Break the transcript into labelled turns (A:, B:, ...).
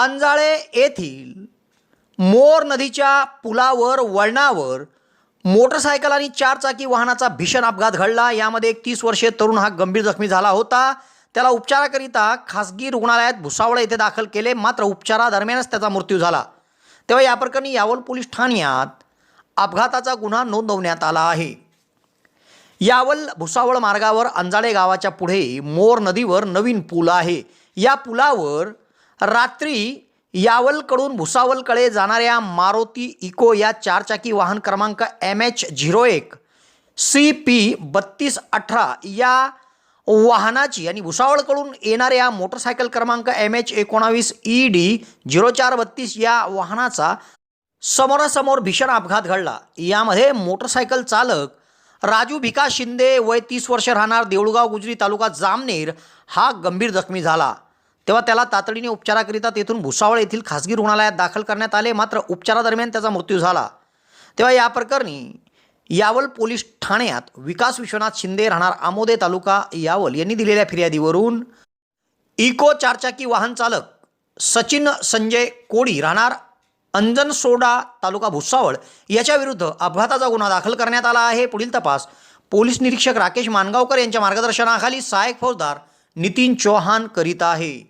A: अंजाळे येथील मोर नदीच्या पुलावर वळणावर मोटरसायकल आणि चारचाकी वाहनाचा भीषण अपघात घडला. यामध्ये एक तीस वर्षीय तरुण हा गंभीर जखमी झाला होता. त्याला उपचाराकरिता खासगी रुग्णालयात भुसावळ येथे दाखल केले. मात्र उपचारादरम्यानच त्याचा मृत्यू झाला. तेव्हा या प्रकरणी यावल पोलीस ठाण्यात अपघाताचा गुन्हा नोंदवण्यात आला आहे. यावल भुसावळ मार्गावर अंजाळे गावाच्या पुढे मोर नदीवर नवीन पूल आहे. या पुलावर रात्री यावलकडून भुसावलकडे जाणाऱ्या मारुती इको या चारचाकी वाहन क्रमांक एम एच झिरो एक सी पी बत्तीस अठरा या वाहनाची आणि भुसावळकडून येणाऱ्या मोटरसायकल क्रमांक एम एच एकोणावीस ई डी झिरो चार बत्तीस या वाहनाचा समोरासमोर भीषण अपघात घडला. यामध्ये मोटरसायकल चालक राजू भिका शिंदे वय तीस वर्ष राहणार देऊळगाव गुजरी तालुका जामनेर हा गंभीर जखमी झाला. तेव्हा त्याला तातडीने उपचाराकरिता तेथून भुसावळ येथील खासगी रुग्णालयात दाखल करण्यात आले. मात्र उपचारादरम्यान त्याचा मृत्यू झाला. तेव्हा या प्रकरणी यावल पोलीस ठाण्यात विकास विश्वनाथ शिंदे राहणार आमोदे तालुका यावल यांनी दिलेल्या फिर्यादीवरून इको चारचाकी वाहन चालक सचिन संजय कोडी राहणार अंजन सोडा तालुका भुसावळ याच्या विरुद्ध अपघाताचा गुन्हा दाखल करण्यात आला आहे. पुढील तपास पोलीस निरीक्षक राकेश मानगावकर यांच्या मार्गदर्शनाखाली सहाय्यक फौजदार नितीन चौहान करीत आहे.